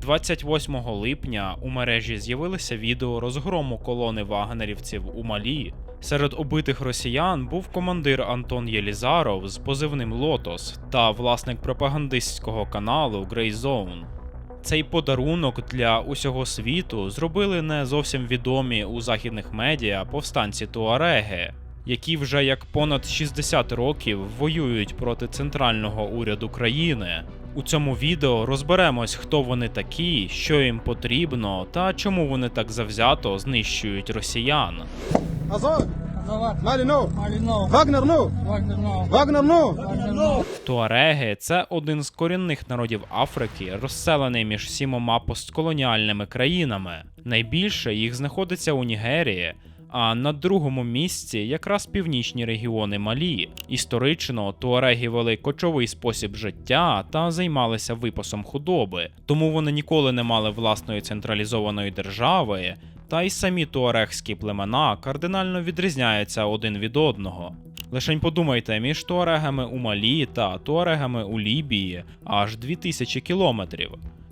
28 липня у мережі з'явилося відео розгрому колони вагнерівців у Малі. Серед убитих росіян був командир Антон Єлізаров з позивним Лотос та власник пропагандистського каналу Grey Zone. Цей подарунок для усього світу зробили не зовсім відомі у західних медіа повстанці Туареги, які вже як понад 60 років воюють проти центрального уряду країни. У цьому відео розберемось, хто вони такі, що їм потрібно та чому вони так завзято знищують росіян. Азов, ну, Вагнер ну, Вагнер, ну. Туареги це один з корінних народів Африки, розселений між сімома постколоніальними країнами. Найбільше їх знаходиться у Нігерії. А на другому місці якраз північні регіони Малі. Історично туареги вели кочовий спосіб життя та займалися випасом худоби, тому вони ніколи не мали власної централізованої держави, та й самі туарегські племена кардинально відрізняються один від одного. Лишень подумайте, між туарегами у Малі та туарегами у Лібії аж 2000 кілометрів.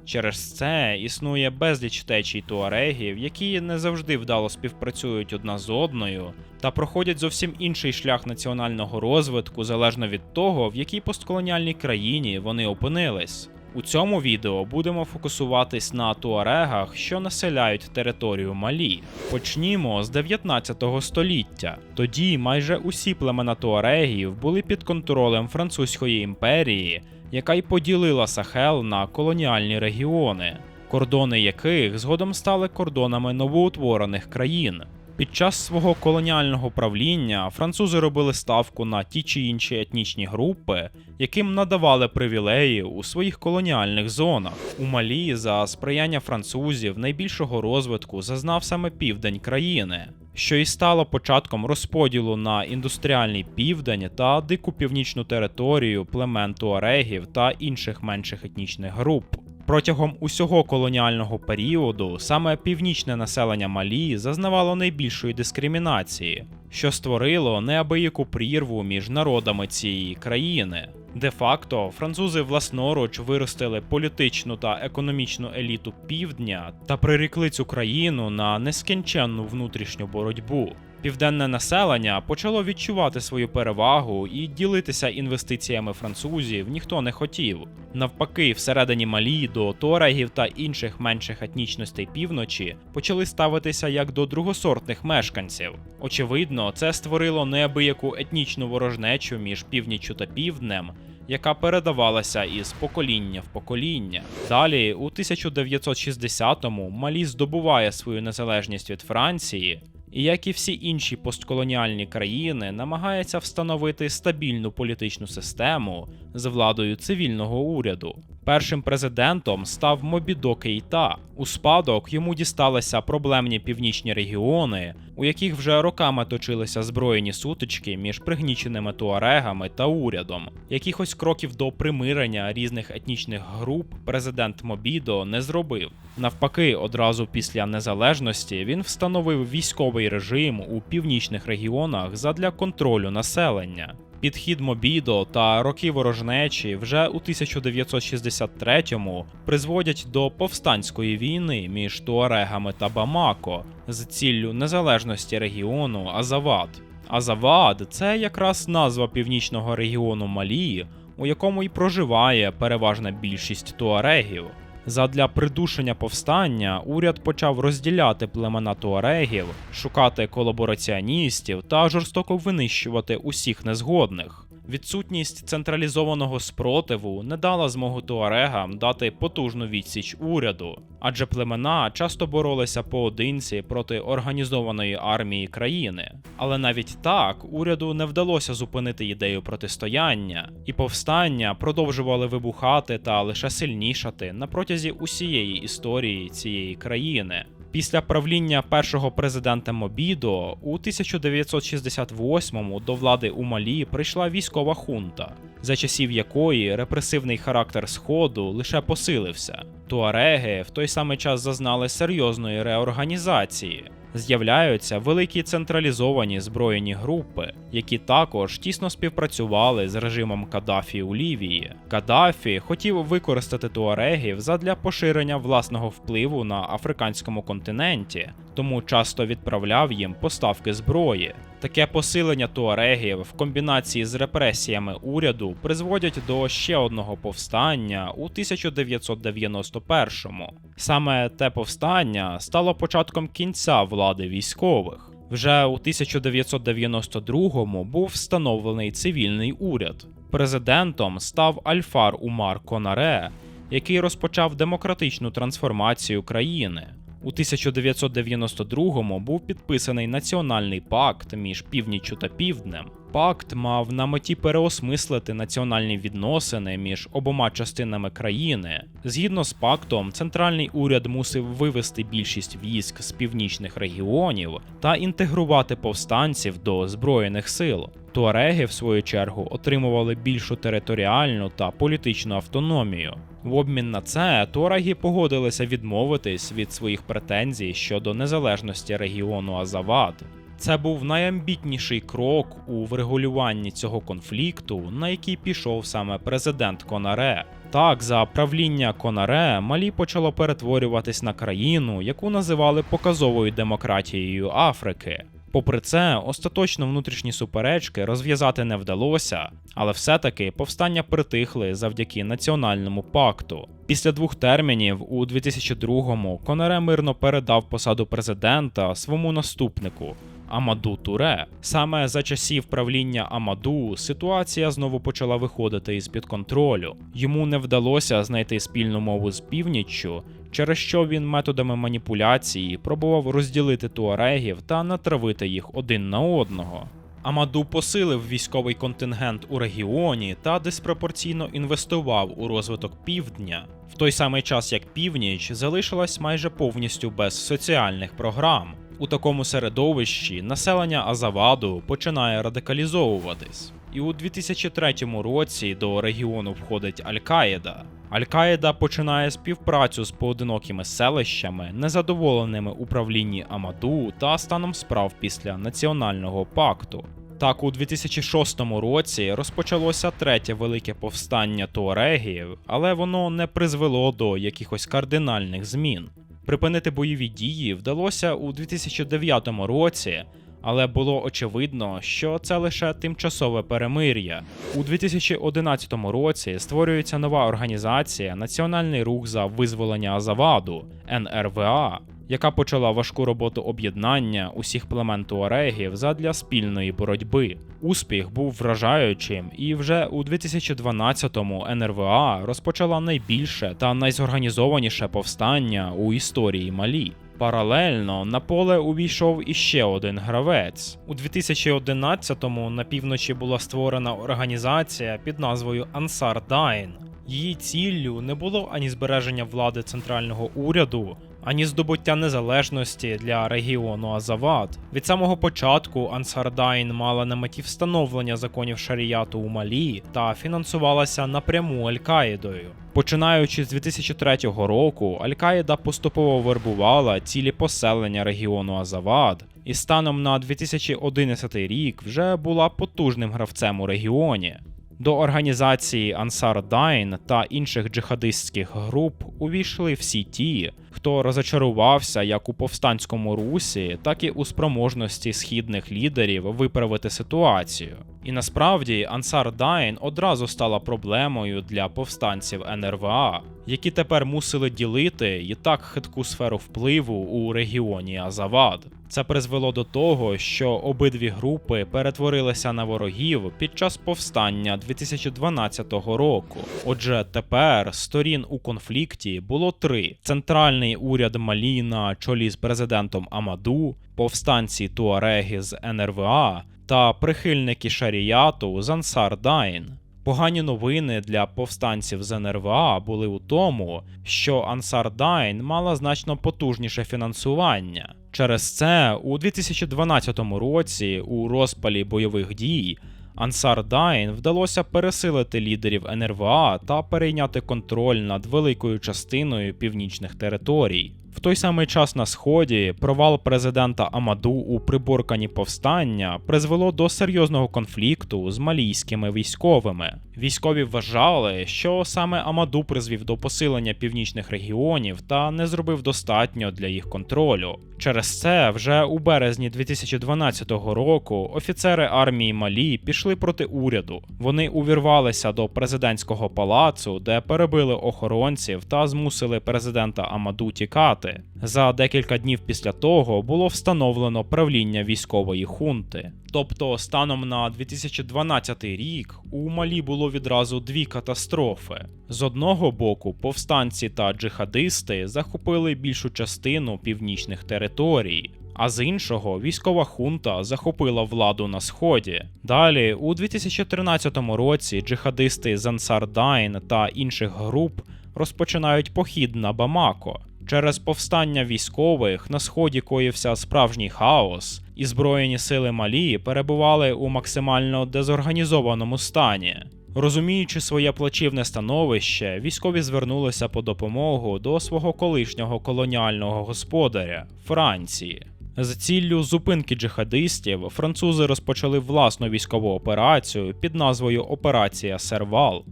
Через це існує безліч течій туарегів, які не завжди вдало співпрацюють одна з одною, та проходять зовсім інший шлях національного розвитку залежно від того, в якій постколоніальній країні вони опинились. У цьому відео будемо фокусуватись на туарегах, що населяють територію Малі. Почнімо з 19 століття. Тоді майже усі племена туарегів були під контролем Французької імперії, яка й поділила Сахел на колоніальні регіони, кордони яких згодом стали кордонами новоутворених країн. Під час свого колоніального правління французи робили ставку на ті чи інші етнічні групи, яким надавали привілеї у своїх колоніальних зонах. У Малі за сприяння французів найбільшого розвитку зазнав саме південь країни, що і стало початком розподілу на індустріальний південь та дику північну територію племен туарегів та інших менших етнічних груп. Протягом усього колоніального періоду саме північне населення Малі зазнавало найбільшої дискримінації, що створило неабияку прірву між народами цієї країни. Де-факто французи власноруч виростили політичну та економічну еліту півдня та прирікли цю країну на нескінченну внутрішню боротьбу. Південне населення почало відчувати свою перевагу і ділитися інвестиціями французів ніхто не хотів. Навпаки, всередині Малі до туарегів та інших менших етнічностей півночі почали ставитися як до другосортних мешканців. Очевидно, це створило неабияку етнічну ворожнечу між північчю та півднем, яка передавалася із покоління в покоління. Далі, у 1960-му, Малі здобуває свою незалежність від Франції. І як і всі інші постколоніальні країни, намагається встановити стабільну політичну систему з владою цивільного уряду. Першим президентом став Мобідо Кейта. У спадок йому дісталися проблемні північні регіони, у яких вже роками точилися збройні сутички між пригніченими туарегами та урядом. Якихось кроків до примирення різних етнічних груп президент Мобідо не зробив. Навпаки, одразу після незалежності він встановив військовий режим у північних регіонах задля контролю населення. Підхід Мобідо та роки ворожнечі вже у 1963-му призводять до повстанської війни між Туарегами та Бамако з ціллю незалежності регіону Азавад. Азавад це якраз назва північного регіону Малі, у якому й проживає переважна більшість туарегів. Задля придушення повстання уряд почав розділяти племена туарегів, шукати колабораціоністів та жорстоко винищувати усіх незгодних. Відсутність централізованого спротиву не дала змогу туарегам дати потужну відсіч уряду, адже племена часто боролися поодинці проти організованої армії країни. Але навіть так уряду не вдалося зупинити ідею протистояння, і повстання продовжували вибухати та лише сильнішати на протязі усієї історії цієї країни. Після правління першого президента Мобідо у 1968-му до влади у Малі прийшла військова хунта, за часів якої репресивний характер Сходу лише посилився. Туареги в той самий час зазнали серйозної реорганізації. З'являються великі централізовані збройні групи, які також тісно співпрацювали з режимом Каддафі у Лівії. Каддафі хотів використати туарегів задля поширення власного впливу на африканському континенті, тому часто відправляв їм поставки зброї. Таке посилення туарегів в комбінації з репресіями уряду призводять до ще одного повстання у 1991-му. Саме те повстання стало початком кінця влади військових. Вже у 1992-му був встановлений цивільний уряд. Президентом став Альфар Умар Конаре, який розпочав демократичну трансформацію країни. У 1992-му був підписаний національний пакт між північчю та півднем. Пакт мав на меті переосмислити національні відносини між обома частинами країни. Згідно з пактом, центральний уряд мусив вивести більшість військ з північних регіонів та інтегрувати повстанців до збройних сил. Туареги, в свою чергу, отримували більшу територіальну та політичну автономію. В обмін на це туареги погодилися відмовитись від своїх претензій щодо незалежності регіону Азавад. Це був найамбітніший крок у врегулюванні цього конфлікту, на який пішов саме президент Конаре. Так, за правління Конаре Малі почало перетворюватись на країну, яку називали показовою демократією Африки. Попри це, остаточно внутрішні суперечки розв'язати не вдалося, але все-таки повстання притихли завдяки національному пакту. Після двох термінів у 2002-му Конаре мирно передав посаду президента своєму наступнику. Амаду Туре. Саме за часів правління Амаду ситуація знову почала виходити із під контролю. Йому не вдалося знайти спільну мову з північчю, через що він методами маніпуляції пробував розділити туарегів та натравити їх один на одного. Амаду посилив військовий контингент у регіоні та диспропорційно інвестував у розвиток півдня, в той самий час як північ залишилась майже повністю без соціальних програм. У такому середовищі населення Азаваду починає радикалізовуватись. І у 2003 році до регіону входить Аль-Каїда. Аль-Каїда починає співпрацю з поодинокими селищами, незадоволеними управлінні Амаду та станом справ після національного пакту. Так, у 2006 році розпочалося третє велике повстання туарегів, але воно не призвело до якихось кардинальних змін. Припинити бойові дії вдалося у 2009 році, але було очевидно, що це лише тимчасове перемир'я. У 2011 році створюється нова організація Національний рух за визволення Азаваду НРВА, яка почала важку роботу об'єднання усіх племен туарегів задля спільної боротьби. Успіх був вражаючим, і вже у 2012-му НРВА розпочала найбільше та найзорганізованіше повстання у історії Малі. Паралельно на поле увійшов іще один гравець. У 2011-му на півночі була створена організація під назвою Ансар Дайн. Її ціллю не було ані збереження влади центрального уряду, ані здобуття незалежності для регіону Азават. Від самого початку Ансардайн мала на меті встановлення законів шаріяту у Малі та фінансувалася напряму Аль-Каїдою. Починаючи з 2003 року, Аль-Каїда поступово вербувала цілі поселення регіону Азавад, і станом на 2011 рік вже була потужним гравцем у регіоні. До організації Ансар Дайн та інших джихадистських груп увійшли всі ті, хто розочарувався як у повстанському русі, так і у спроможності східних лідерів виправити ситуацію. І насправді Ансар Дайн одразу стала проблемою для повстанців НРВА, які тепер мусили ділити і так хитку сферу впливу у регіоні Азавад. Це призвело до того, що обидві групи перетворилися на ворогів під час повстання 2012 року. Отже, тепер сторін у конфлікті було три: центральний уряд Малі на чолі з президентом Амаду, повстанці Туареги з НРВА та прихильники шаріяту з Ансар Дайн. Погані новини для повстанців з НРВА були у тому, що Ансар Дайн мала значно потужніше фінансування. Через це у 2012 році, у розпалі бойових дій, Ансар Дайн вдалося пересилити лідерів НРВА та перейняти контроль над великою частиною північних територій. В той самий час на сході провал президента Амаду у приборканні повстання призвело до серйозного конфлікту з малійськими військовими. Військові вважали, що саме Амаду призвів до посилення північних регіонів та не зробив достатньо для їх контролю. Через це вже у березні 2012 року офіцери армії Малі пішли проти уряду. Вони увірвалися до президентського палацу, де перебили охоронців та змусили президента Амаду тікати. За декілька днів після того було встановлено правління військової хунти. Тобто, станом на 2012 рік у Малі було відразу дві катастрофи. З одного боку, повстанці та джихадисти захопили більшу частину північних територій. А з іншого, військова хунта захопила владу на сході. Далі, у 2013 році, джихадисти з Ансар Дайн та інших груп розпочинають похід на Бамако. Через повстання військових на сході коївся справжній хаос, і збройні сили Малі перебували у максимально дезорганізованому стані. Розуміючи своє плачівне становище, військові звернулися по допомогу до свого колишнього колоніального господаря Франції. З ціллю зупинки джихадистів французи розпочали власну військову операцію під назвою Операція Сервал.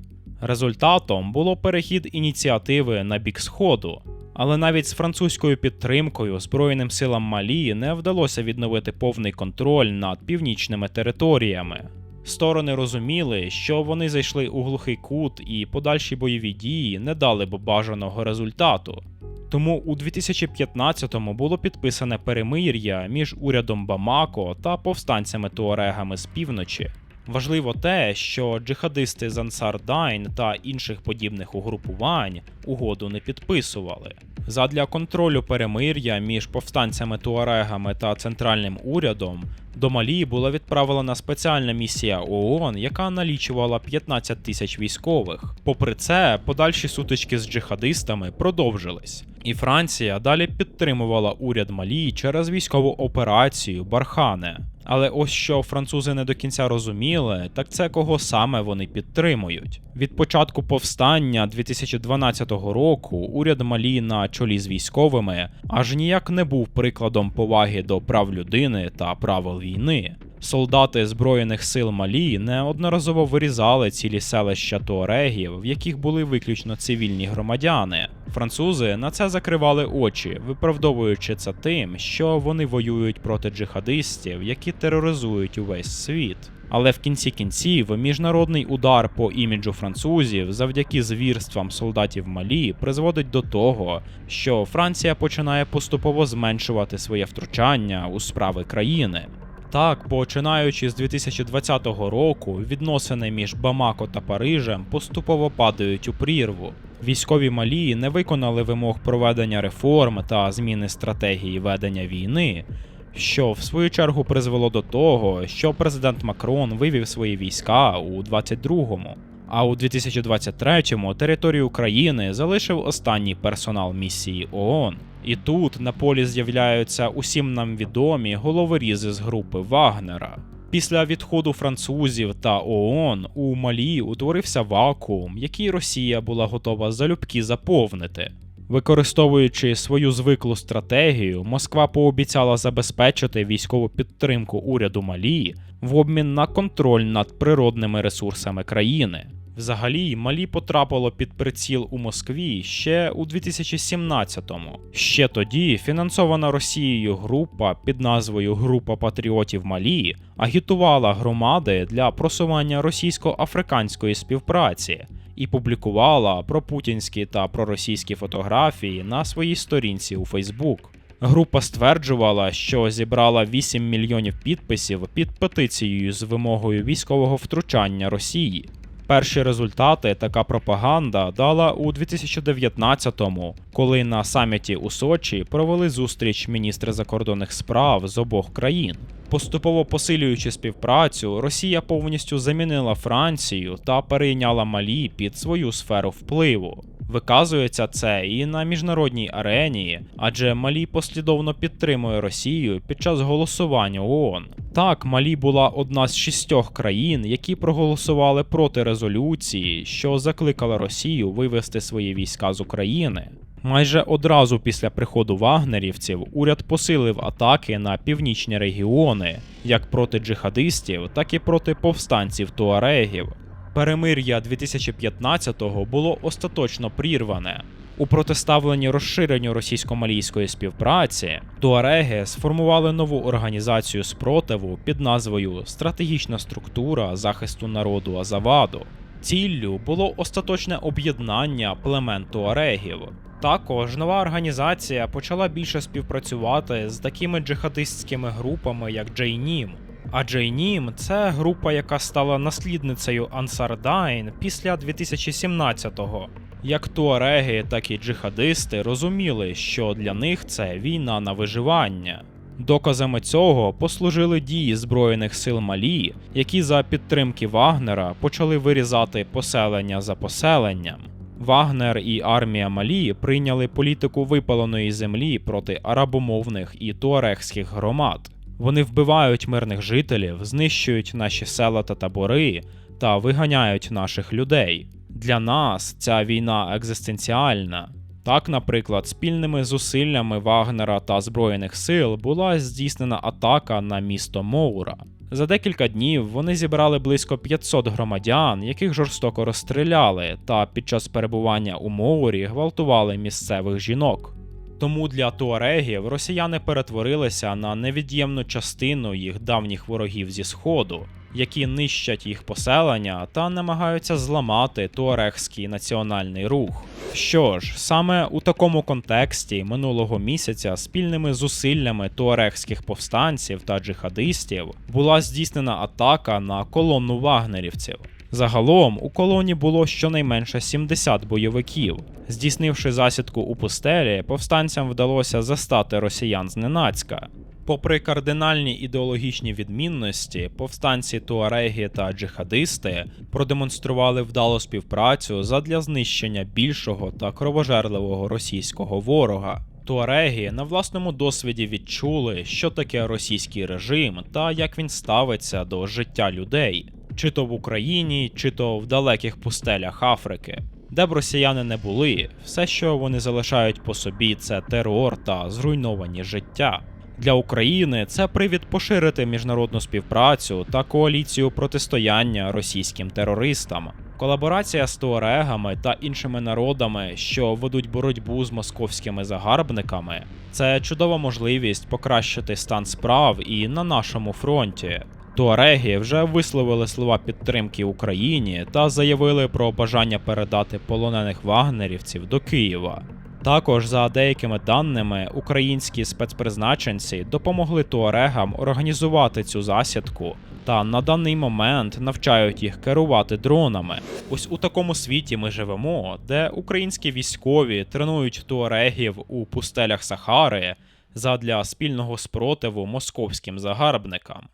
Результатом було перехід ініціативи на бік Сходу, але навіть з французькою підтримкою Збройним силам Малі не вдалося відновити повний контроль над північними територіями. Сторони розуміли, що вони зайшли у глухий кут і подальші бойові дії не дали б бажаного результату. Тому у 2015-му було підписане перемир'я між урядом Бамако та повстанцями туарегами з півночі. Важливо те, що джихадисти з Ансар Дайн та інших подібних угрупувань угоду не підписували. Задля контролю перемир'я між повстанцями туарегами та центральним урядом до Малі була відправлена спеціальна місія ООН, яка налічувала 15 тисяч військових. Попри це, подальші сутички з джихадистами продовжились. І Франція далі підтримувала уряд Малі через військову операцію Бархане. Але ось що французи не до кінця розуміли, так це кого саме вони підтримують. Від початку повстання 2012 року уряд Малі на чолі з військовими аж ніяк не був прикладом поваги до прав людини та правил війни. Солдати Збройних сил Малі неодноразово вирізали цілі селища туарегів, в яких були виключно цивільні громадяни. Французи на це закривали очі, виправдовуючи це тим, що вони воюють проти джихадистів, які тероризують увесь світ. Але в кінці кінців міжнародний удар по іміджу французів завдяки звірствам солдатів Малі призводить до того, що Франція починає поступово зменшувати своє втручання у справи країни. Так, починаючи з 2020 року, відносини між Бамако та Парижем поступово падають у прірву. Військові Малі не виконали вимог проведення реформ та зміни стратегії ведення війни, що в свою чергу призвело до того, що президент Макрон вивів свої війська у 22-му. А у 2023-му територію України залишив останній персонал місії ООН. І тут на полі з'являються усім нам відомі головорізи з групи Вагнера. Після відходу французів та ООН у Малі утворився вакуум, який Росія була готова залюбки заповнити. Використовуючи свою звиклу стратегію, Москва пообіцяла забезпечити військову підтримку уряду Малі в обмін на контроль над природними ресурсами країни. Взагалі, Малі потрапило під приціл у Москві ще у 2017-му. Ще тоді фінансована Росією група під назвою Група патріотів Малі агітувала громади для просування російсько-африканської співпраці і публікувала пропутінські та проросійські фотографії на своїй сторінці у Фейсбук. Група стверджувала, що зібрала 8 мільйонів підписів під петицією з вимогою військового втручання Росії. Перші результати така пропаганда дала у 2019-му, коли на саміті у Сочі провели зустріч міністри закордонних справ з обох країн. Поступово посилюючи співпрацю, Росія повністю замінила Францію та перейняла Малі під свою сферу впливу. Виказується це і на міжнародній арені, адже Малі послідовно підтримує Росію під час голосування ООН. Так, Малі була одна з шістьох країн, які проголосували проти резолюції, що закликала Росію вивести свої війська з України. Майже одразу після приходу вагнерівців уряд посилив атаки на північні регіони, як проти джихадистів, так і проти повстанців туарегів. Перемир'я 2015-го було остаточно прірване. У протиставленні розширенню російсько-малійської співпраці туареги сформували нову організацію спротиву під назвою Стратегічна структура захисту народу Азаваду. Ціллю було остаточне об'єднання племен туарегів. Також нова організація почала більше співпрацювати з такими джихадистськими групами, як Джейнім. А Джейнім це група, яка стала наслідницею Ансардайн після 2017-го. Як туареги, так і джихадисти розуміли, що для них це війна на виживання. Доказами цього послужили дії Збройних сил Малі, які за підтримки Вагнера почали вирізати поселення за поселенням. Вагнер і армія Малі прийняли політику випаленої землі проти арабомовних і туарегських громад. Вони вбивають мирних жителів, знищують наші села та табори та виганяють наших людей. Для нас ця війна екзистенціальна. Так, наприклад, спільними зусиллями Вагнера та Збройних сил була здійснена атака на місто Моура. За декілька днів вони зібрали близько 500 громадян, яких жорстоко розстріляли, та під час перебування у Моурі гвалтували місцевих жінок. Тому для туарегів росіяни перетворилися на невід'ємну частину їх давніх ворогів зі сходу, які нищать їх поселення та намагаються зламати туарегський національний рух. Що ж, саме у такому контексті минулого місяця спільними зусиллями туарегських повстанців та джихадистів була здійснена атака на колонну вагнерівців. Загалом у колоні було щонайменше 70 бойовиків. Здійснивши засідку у пустелі, повстанцям вдалося застати росіян зненацька. Попри кардинальні ідеологічні відмінності, повстанці туареги та джихадисти продемонстрували вдалу співпрацю задля знищення більшого та кровожерливого російського ворога. Туареги на власному досвіді відчули, що таке російський режим та як він ставиться до життя людей, чи то в Україні, чи то в далеких пустелях Африки. Де б росіяни не були, все, що вони залишають по собі, це терор та зруйновані життя. Для України це привід поширити міжнародну співпрацю та коаліцію протистояння російським терористам. Колаборація з туарегами та іншими народами, що ведуть боротьбу з московськими загарбниками, це чудова можливість покращити стан справ і на нашому фронті. Туареги вже висловили слова підтримки Україні та заявили про бажання передати полонених вагнерівців до Києва. Також, за деякими даними, українські спецпризначенці допомогли туарегам організувати цю засідку та на даний момент навчають їх керувати дронами. Ось у такому світі ми живемо, де українські військові тренують туарегів у пустелях Сахари задля спільного спротиву московським загарбникам.